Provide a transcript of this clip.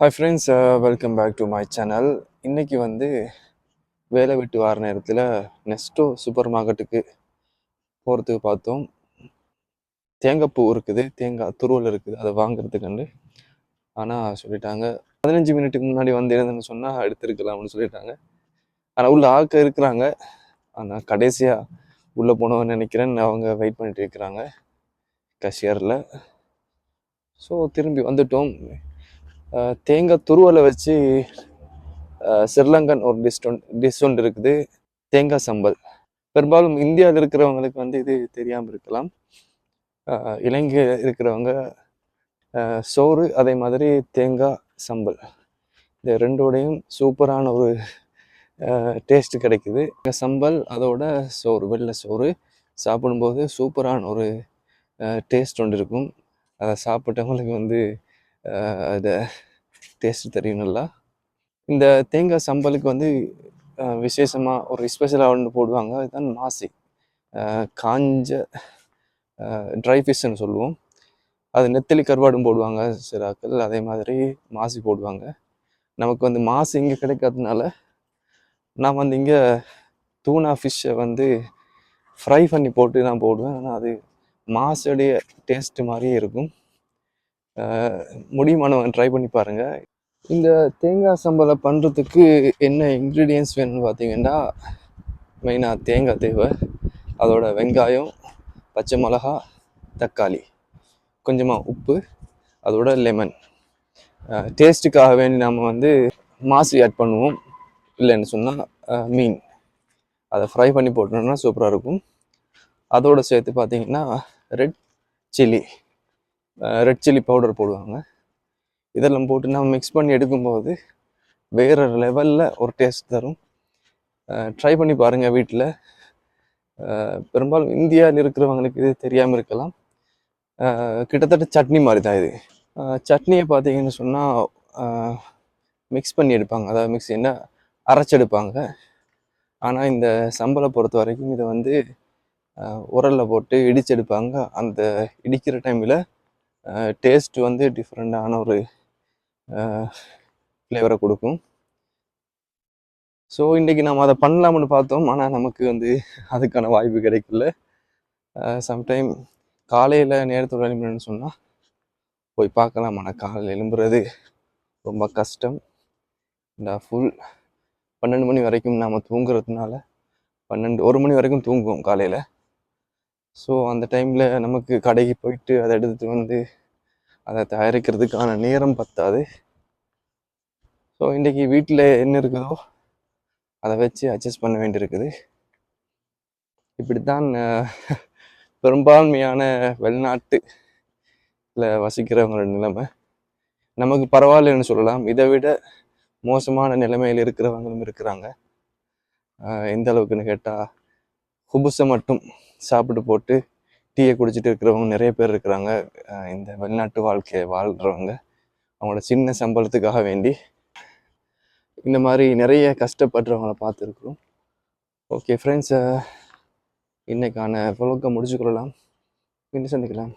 Hi friends welcome back to my channel இன்றைக்கி வந்து வேலை விட்டு வார நேரத்தில் நெஸ்டோ சூப்பர் மார்க்கெட்டுக்கு போகிறதுக்கு பார்த்தோம். தேங்காய் பூ இருக்குது தேங்காய் துருவல் இருக்குது அதை வாங்குறதுக்கண்டு ஆனால் சொல்லிட்டாங்க பதினஞ்சு மினிட்டுக்கு முன்னாடி வந்து இருந்தேன்னு சொன்னால் எடுத்துருக்கலாம்னு சொல்லிட்டாங்க. ஆனால் உள்ளே ஆக்க இருக்கிறாங்க. ஆனால் கடைசியாக உள்ளே போனவன்னு நினைக்கிறேன் அவங்க வெயிட் பண்ணிட்டு இருக்கிறாங்க. கஷியரில் ஸோ திரும்பி வந்துட்டோம். தேங்காய் துருவலை வச்சு அஹ் ஸ்ரீலங்கன் ஒரு டிஷ் ஒன் டிஷ் ஒன்று இருக்குது. தேங்காய் சம்பல். பெரும்பாலும் இந்தியாவில் இருக்கிறவங்களுக்கு வந்து இது தெரியாமல் இருக்கலாம். அஹ் இலங்கையில் இருக்கிறவங்க சோறு அதே மாதிரி தேங்காய் சம்பல். இந்த ரெண்டோடையும் சூப்பரான ஒரு டேஸ்ட் கிடைக்குது. இந்த சம்பல் அதோட சோறு வெள்ளை சோறு. சாப்பிடும்போது சூப்பரான ஒரு டேஸ்ட் ஒன்று இருக்கும். அதை சாப்பிட்டவங்களுக்கு வந்து அதை டேஸ்ட் தெரியும் நல்லா இந்த தேங்காய் சம்பலுக்கு வந்து விசேஷமாக ஒரு ஸ்பெஷலாக ஒன்று போடுவாங்க. அதுதான் மாசி காஞ்ச ட்ரை ஃபிஷ்ஷுன்னு சொல்லுவோம். அது நெத்திலி கருவாடும் போடுவாங்க சிறாக்கள் அதே மாதிரி மாசி போடுவாங்க. நமக்கு வந்து மாசு இங்கே கிடைக்காததுனால நான் வந்து இங்கே தூணா ஃபிஷ்ஷை வந்து ஃப்ரை பண்ணி போட்டு நான் போடுவேன். ஆனால் அது மாசுடைய டேஸ்ட்டு மாதிரியே இருக்கும். முடியுமானவன் முடியுமானவங்க ட்ரை பண்ணி பாருங்கள் இந்த தேங்காய் சம்பளை பண்ணுறதுக்கு என்ன இன்க்ரீடியன்ஸ் வேணும்னு பார்த்தீங்கன்னா மெயினாக தேங்காய் தேவை அதோட வெங்காயம் பச்சை மிளகா தக்காளி கொஞ்சமாக உப்பு அதோட லெமன் டேஸ்ட்டுக்காக வேண்டி நம்ம வந்து மாசு ஆட் பண்ணுவோம். இல்லைன்னு சொன்னால் மீன். அதை ஃப்ரை பண்ணி போட்டோம்னா சூப்பராக இருக்கும். அதோட சேர்த்து பார்த்தீங்கன்னா red chilli red chilli powder போடுவாங்க. இதெல்லாம் போட்டு நம்ம மிக்ஸ் பண்ணி எடுக்கும்போது வேறு லெவலில் ஒரு டேஸ்ட் தரும். ட்ரை பண்ணி பாருங்கள் வீட்டில் பெரும்பாலும் இந்தியாவில் இருக்கிறவங்களுக்கு இது தெரியாமல் இருக்கலாம். கிட்டத்தட்ட சட்னி மாதிரி தான் இது. சட்னியை பார்த்தீங்கன்னு சொன்னால் மிக்ஸ் பண்ணி எடுப்பாங்க. அதாவது மிக்ஸ் என்ன அரைச்செடுப்பாங்க ஆனால் இந்த சம்பளை பொறுத்த வரைக்கும் இதை வந்து உரலில் போட்டு இடிச்செடுப்பாங்க அந்த இடிக்கிற டைமில் டேஸ்ட் வந்து டிஃப்ரெண்ட்டான ஒரு ஃப்ளேவரை கொடுக்கும். ஸோ இன்றைக்கி நம்ம அதை பண்ணலாம்னு பார்த்தோம். ஆனால் நமக்கு வந்து அதுக்கான வாய்ப்பு கிடைக்கல. சம்டைம் காலையில் நேரத்தோட எழும்புறேன்னு சொன்னால் போய் பார்க்கலாம். ஆனால் காலையில் எழும்புறது ரொம்ப கஷ்டம். இந்த ஃபுல் பன்னெண்டு மணி வரைக்கும் நாம் தூங்குறதுனால பன்னெண்டு ஒரு மணி வரைக்கும் தூங்குவோம் காலையில். ஸோ அந்த டைமில் நமக்கு கடைக்கு போயிட்டு அதை எடுத்துகிட்டு வந்து அதை தயாரிக்கிறதுக்கான நேரம் பத்தாது. ஸோ இன்றைக்கி வீட்டில் என்ன இருக்குதோ அதை வச்சு அட்ஜஸ்ட் பண்ண வேண்டியிருக்குது. இப்படித்தான் பெரும்பான்மையான பெரும்பான்மையான இல்லை வசிக்கிறவங்களோட நிலைமை. நமக்கு பரவாயில்லைன்னு சொல்லலாம். இதை விட மோசமான நிலைமையில் இருக்கிறவங்களும் இருக்கிறாங்க. எந்த அளவுக்குன்னு கேட்டால் குபுசை மட்டும் சாப்பிட்டு போட்டு டீயை குடிச்சிட்டு இருக்கிறவங்க நிறைய பேர் இருக்கிறாங்க. இந்த வெளிநாட்டு வாழ்க்கையை வாழ்கிறவங்க அவங்களோட சின்ன சம்பளத்துக்காக வேண்டி இந்த மாதிரி நிறைய கஷ்டப்படுறவங்கள பார்த்துருக்குறோம். ஓகே ஃப்ரெண்ட்ஸ் இன்றைக்கான vlog-அ முடிச்சுக்கொள்ளலாம். இன்னும் சந்திக்கலாம்.